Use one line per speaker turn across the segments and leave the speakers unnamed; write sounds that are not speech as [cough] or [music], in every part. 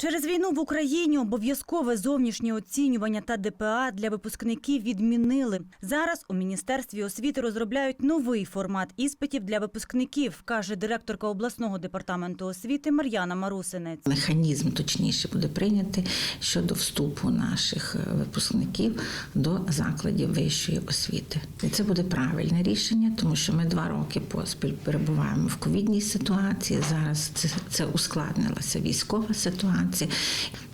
Через війну в Україні обов'язкове зовнішнє оцінювання та ДПА для випускників відмінили. Зараз у міністерстві освіти розробляють новий формат іспитів для випускників, каже директорка обласного департаменту освіти Мар'яна Марусинець.
Механізм точніше буде прийнятий щодо вступу наших е, випускників до закладів вищої освіти. І це буде правильне рішення, тому що ми два роки поспіль перебуваємо в ковідній ситуації. Зараз це, це ускладнилася військова ситуація.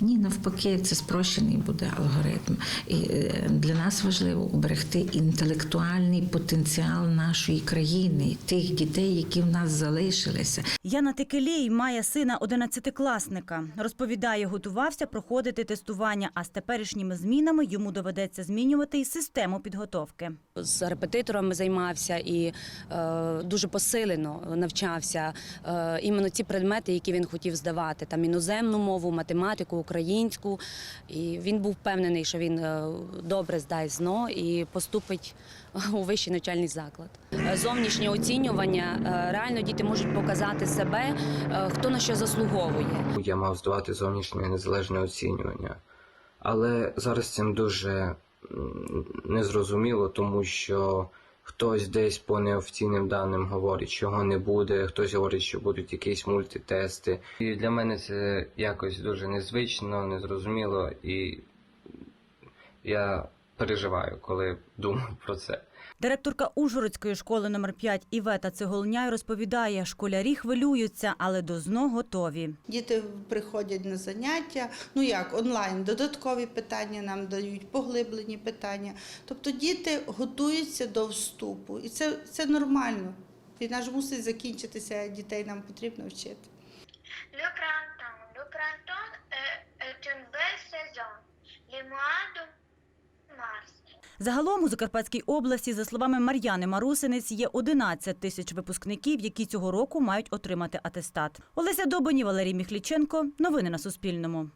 Ні, навпаки, це спрощений буде алгоритм. І е, для нас важливо уберегти інтелектуальний потенціал нашої країни, тих дітей, які в нас залишилися.
Яна Текелій має сина 11-класника. Розповідає, готувався проходити тестування, а з теперішніми змінами йому доведеться змінювати і систему підготовки.
з репетиторами займався і е, дуже посилено навчався е, іменно ті предмети, які він хотів здавати, там іноземну мову, математику, українську. І він був впевнений, що він е, добре здасть ЗНО і поступить у вищий навчальний заклад. Зовнішнє оцінювання е, реально діти можуть показати себе, е, хто на що заслуговує.
Я мав здавати зовнішнє незалежне оцінювання. Але зараз цим дуже незрозуміло, тому що хтось десь по неофіційним даним говорить, що його не буде, хтось говорить, що будуть якісь мультитести. І для мене це якось дуже незвично, незрозуміло, і я переживаю, коли думаю [laughs] про це.
Директорка Ужгородської школи номер 5 Івета Цеголняй розповідає, школярі хвилюються, але до ЗНО готові.
Діти приходять на заняття, ну як онлайн, додаткові питання нам дають, поглиблені питання. Тобто діти готуються до вступу, і це, це нормально. Війна ж мусить закінчитися, дітей нам потрібно вчити.
Загалом у Закарпатській області, за словами Мар'яни Марусинець, є 11 тисяч випускників, які цього року мають отримати атестат. Олеся Добані, Валерій Міхліченко. Новини на Суспільному.